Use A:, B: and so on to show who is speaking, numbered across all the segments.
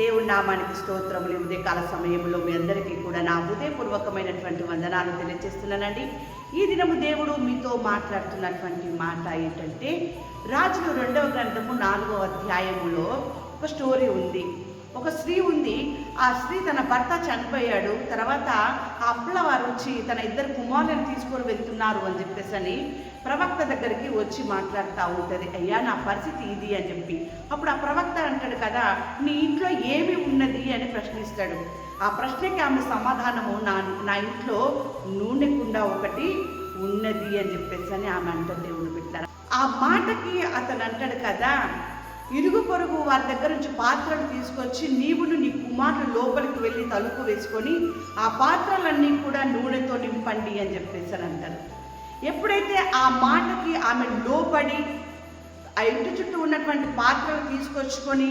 A: దేవుడి నామానికి స్తోత్రములు. ఈ ఉదయకాల సమయంలో మీ అందరికీ కూడా నా హృదయపూర్వకమైనటువంటి వందనాలు తెలియజేస్తున్నానండి ఈ దినము దేవుడు మీతో మాట్లాడుతున్నటువంటి మాట ఏంటంటే రాజులు రెండవ గ్రంథము నాలుగవ అధ్యాయములో ఒక స్టోరీ ఉంది. ఒక స్త్రీ ఉంది. ఆ స్త్రీ తన భర్త చనిపోయాడు. తర్వాత ఆ అప్పుల వారు వచ్చి తన ఇద్దరు కుమారులను తీసుకొని వెళ్తున్నారు అని చెప్పేసి అని ప్రవక్త దగ్గరికి వచ్చి మాట్లాడుతూ ఉంటుంది. అయ్యా నా పరిస్థితి ఇది అని చెప్పి. అప్పుడు ఆ ప్రవక్త అంటాడు కదా నీ ఇంట్లో ఏమి ఉన్నది? అని ప్రశ్నిస్తాడు. ఆ ప్రశ్నకి ఆమె సమాధానము నా నా ఇంట్లో నూనె కుండ ఒకటి ఉన్నది అని చెప్పేసి అని ఆమె అంటుంది దేవుడు పెట్టారు ఆ మాటకి అతను అంటాడు కదా ఇరుగు పొరుగు వారి దగ్గర నుంచి పాత్రలు తీసుకొచ్చి నీవును నీ కుమారులు లోపలికి వెళ్ళి తలుపు వేసుకొని ఆ పాత్రలన్నీ కూడా నూనెతో నింపండి అని చెప్పేసి అని అంటారు ఎప్పుడైతే ఆ మాటకి ఆమె లోపడి ఆ ఇంటి చుట్టూ ఉన్నటువంటి పాత్రలు తీసుకొచ్చుకొని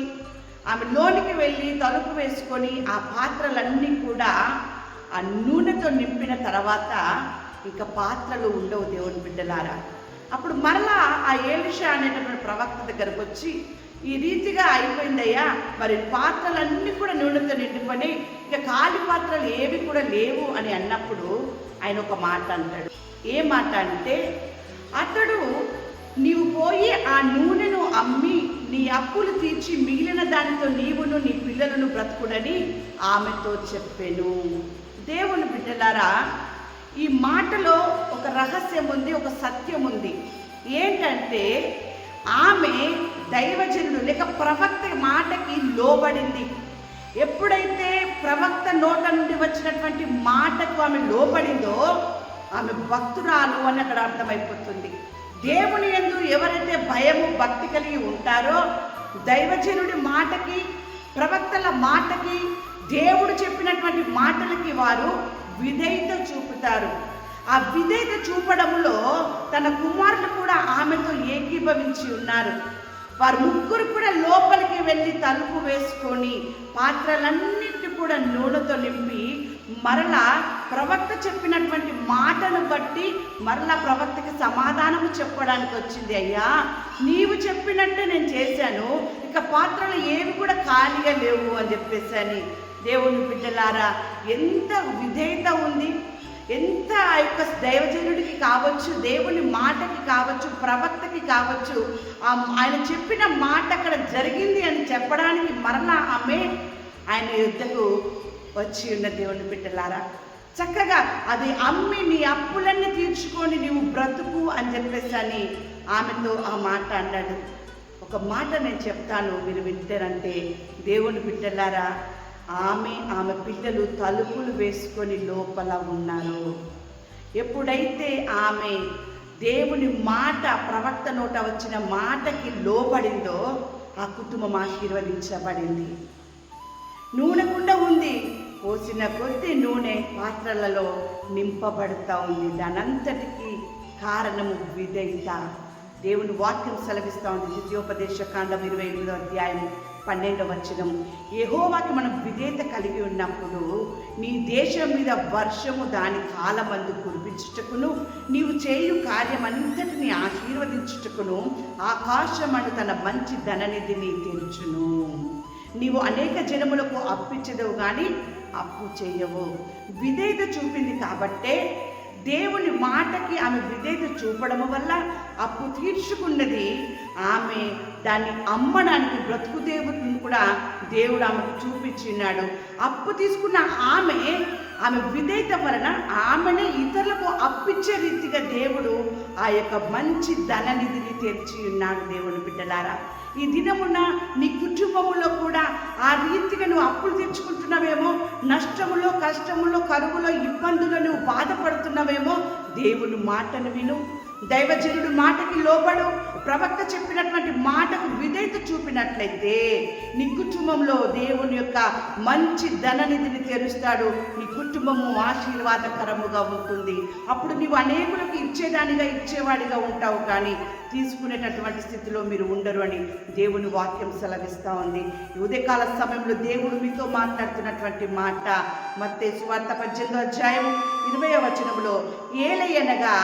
A: ఆమె లోనికి వెళ్ళి తలుపు వేసుకొని ఆ పాత్రలన్నీ కూడా ఆ నూనెతో నింపిన తర్వాత ఇంకా పాత్రలు ఉండవు దేవుని బిడ్డలారా. అప్పుడు మరలా ఆ ఏలిష అనేటటువంటి ప్రవక్త దగ్గరకు వచ్చి ఈ రీతిగా అయిపోయిందయ్యా. మరి పాత్రలన్నీ కూడా నూనెతో నిండిపోయి ఇక ఖాళీ పాత్రలు ఏవి కూడా లేవు అని అన్నప్పుడు ఆయన ఒక మాట అంటాడు. ఏ మాట అంటే అతడు నీవు పోయి ఆ నూనెను అమ్మి నీ అప్పులు తీర్చి మిగిలిన దానితో నీవును నీ పిల్లలను బ్రతుకుడని ఆమెతో చెప్పాను. దేవుని బిడ్డలారా ఈ మాటలో ఒక రహస్యం ఉంది ఒక సత్యం ఉంది. ఏంటంటే ఆమె దైవజనుడు లేక ప్రవక్త మాటకి లోబడింది. ఎప్పుడైతే ప్రవక్త నోట నుండి వచ్చినటువంటి మాటకు ఆమె లోబడిందో ఆమె భక్తురాలు అని అక్కడ అర్థమైపోతుంది. దేవుని ఎందు ఎవరైతే భయము భక్తి కలిగి ఉంటారో దైవజనుడి మాటకి ప్రవక్తల మాటకి దేవుడు చెప్పినటువంటి మాటలకి వారు విధేయత చూపుతారు. ఆ విధేయత చూపడంలో తన కుమారులు కూడా ఆమెతో ఏకీభవించి ఉన్నారు. వారు ముగ్గురు కూడా లోపలికి వెళ్ళి తలుపు వేసుకొని పాత్రలన్నిటి కూడా నూనెతో నింపి మరలా ప్రవక్త చెప్పినటువంటి మాటను బట్టి మరలా ప్రవక్తకి సమాధానము చెప్పడానికి వచ్చింది. అయ్యా నీవు చెప్పినట్టే నేను చేశాను. ఇక పాత్రలు ఏవి కూడా ఖాళీగా లేవు అని చెప్పేసి అని దేవుని బిడ్డలారా ఎంత విధేయత ఉంది. ఎంత ఆ యొక్క దైవజనుడికి కావచ్చు దేవుని మాటకి కావచ్చు ప్రవక్తకి కావచ్చు ఆయన చెప్పిన మాట అక్కడ జరిగింది అని చెప్పడానికి మరలా ఆమె ఆయన యుద్ధకు వచ్చి ఉన్న దేవుని బిడ్డలారా. చక్కగా అది అమ్మి నీ అప్పులన్నీ తీర్చుకొని నీవు బ్రతుకు అని చెప్పేసి అని ఆమెతో ఆ మాట అన్నాడు. ఒక మాట నేను చెప్తాను మీరు వింటారంటే దేవుని బిడ్డలారా ఆమె ఆమె పిల్లలు తలుపులు వేసుకొని లోపల ఉన్నారు. ఎప్పుడైతే ఆమె దేవుని మాట ప్రవక్త నోట వచ్చిన మాటకి లోబడిందో ఆ కుటుంబం ఆశీర్వదించబడింది. నూనె కుండ ఉంది. పోసిన కొద్ది నూనె పాత్రలలో నింపబడుతూ ఉంది. దానంతటికి కారణము విధేయత. దేవుని వాక్యం సెలవిస్తా ఉంది. ద్వితీయోపదేశ కాండం ఇరవై ఎనిమిదో అధ్యాయం పన్నెండవ వచనం యెహోవాకి మనం విధేయత కలిగి ఉన్నప్పుడు నీ దేశం మీద వర్షము దాని కాలమందు కురిపించుటకును నీవు చేయు కార్యమంతటిని ఆశీర్వదించుటకును ఆకాశమను తన మంచి ధననిధిని తెరుచును. నీవు అనేక జనములకు అప్పిచ్చదవు కానీ అప్పు చేయవు. విధేయత చూపింది కాబట్టే దేవుని మాటకి ఆమె విధేయత చూపడము వల్ల అప్పు తీర్చుకున్నది. ఆమె దాన్ని అమ్మడానికి బ్రతుకు దేవుడిని కూడా దేవుడు ఆమెకు చూపించినాడు. అప్పు తీసుకున్న ఆమె ఆమె విధేయత వలన ఆమెనే ఇతరులకు అప్పిచ్చే రీతిగా దేవుడు ఆ యొక్క మంచి ధననిధిని తెరిచి ఉన్నాడు దేవుని బిడ్డలారా. ఈ దినమున నీ కుటుంబంలో కూడా ఆ రీతిగా నువ్వు అప్పులు తెచ్చుకుంటున్నావేమో నష్టములో కష్టములో కరువులో ఇబ్బందులు నువ్వు బాధపడుతున్నావేమో దేవుని మాటను విను. దైవజనుడు మాటకి లోబడు. ప్రవక్త చెప్పినటువంటి మాటకు విధేయత చూపినట్లయితే నీ కుటుంబంలో దేవుని యొక్క మంచి ధననిధిని తెరుస్తాడు. నీ కుటుంబము ఆశీర్వాదకరముగా ఉంటుంది. అప్పుడు నీవు అనేకులకు ఇచ్చేదానిగా ఇచ్చేవాడిగా ఉంటావు కానీ తీసుకునేటటువంటి స్థితిలో మీరు ఉండరు అని దేవుని వాక్యం సెలవిస్తూ ఉంది. ఉదయకాల సమయంలో దేవుడు మీతో మాట్లాడుతున్నటువంటి మాట మత్తే సువార్త పద్దెనిమిదో అధ్యాయం ఇరవై వచనంలో ఏలయనగా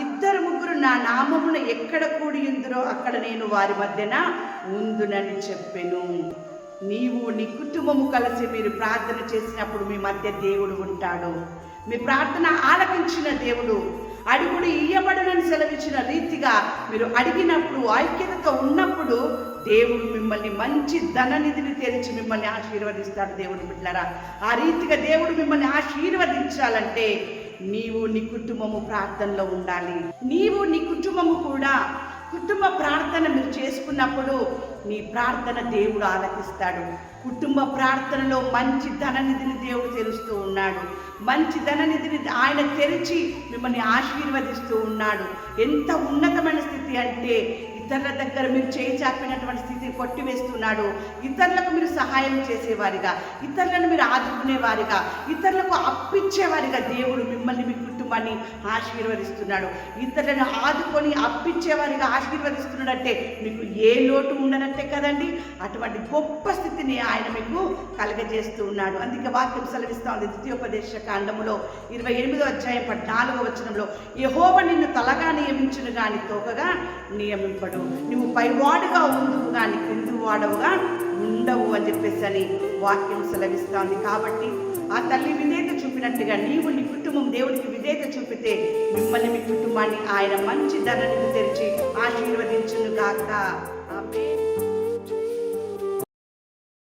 A: ఇద్దరు ముగ్గురు నా నామమున ఎక్కడ కూడి ఉందిరో అక్కడ నేను వారి మధ్యన ఉందునని చెప్పెను. నీవు నీ కుటుంబము కలిసి మీరు ప్రార్థన చేసినప్పుడు మీ మధ్య దేవుడు ఉంటాడు. మీ ప్రార్థన ఆలకించిన దేవుడు. అడుగుడు ఇయ్యబడునని సెలవిచ్చిన రీతిగా మీరు అడిగినప్పుడు ఐక్యతతో ఉన్నప్పుడు దేవుడు మిమ్మల్ని మంచి ధననిధిని తెరిచి మిమ్మల్ని ఆశీర్వదిస్తాడు దేవుడు బిడ్డలారా. ఆ రీతిగా దేవుడు మిమ్మల్ని ఆశీర్వదించాలంటే నీవు నీ కుటుంబము ప్రార్థనలో ఉండాలి. నీవు నీ కుటుంబము కూడా కుటుంబ ప్రార్థన మీరు చేసుకున్నప్పుడు నీ ప్రార్థన దేవుడు ఆలకిస్తాడు. కుటుంబ ప్రార్థనలో మంచి ధననిధిని దేవుడు తెరుస్తూ ఉన్నాడు. మంచి ధననిధిని ఆయన తెరిచి మిమ్మల్ని ఆశీర్వదిస్తూ ఉన్నాడు. ఎంత ఉన్నతమైన స్థితి అంటే ఇతరుల దగ్గర మీరు చేయి చాపినటువంటి స్థితిని కొట్టివేస్తున్నాడు. ఇతరులకు మీరు సహాయం చేసేవారిగా ఇతరులను మీరు ఆదుకునేవారిగా ఇతరులకు అప్పించేవారిగా దేవుడు మిమ్మల్ని మీ కుటుంబాన్ని ఆశీర్వదిస్తున్నాడు. ఇతరులను ఆదుకొని అప్పించేవారిగా ఆశీర్వదిస్తున్నాడంటే మీకు ఏ లోటు ఉండనట్టే కదండి? అటువంటి గొప్ప స్థితిని ఆయన మీకు కలగజేస్తూ ఉన్నాడు. అందుకే వాక్యం సెలవిస్తా ఉంది ద్వితీయోపదేశ కాండములో ఇరవై ఎనిమిదో అధ్యాయం పద్నాలుగో వచనంలో యహోవ నిన్ను తలగా నియమించును గాని తోకగా నియమింపడు. నువ్వు పైవాడుగా ఉండువు కానీ క్రింది వాడవుగా ఉండవు అని చెప్పేసి అని వాక్యం సెలవిస్తోంది కాబట్టి ఆ తల్లి విధేయత చూపినట్టుగా నీవు నీ కుటుంబం దేవుడికి విధేయత చూపితే మిమ్మల్ని మీ కుటుంబాన్ని ఆయన మంచి ధరను తెరిచి ఆశీర్వదించును గాక. ఆమె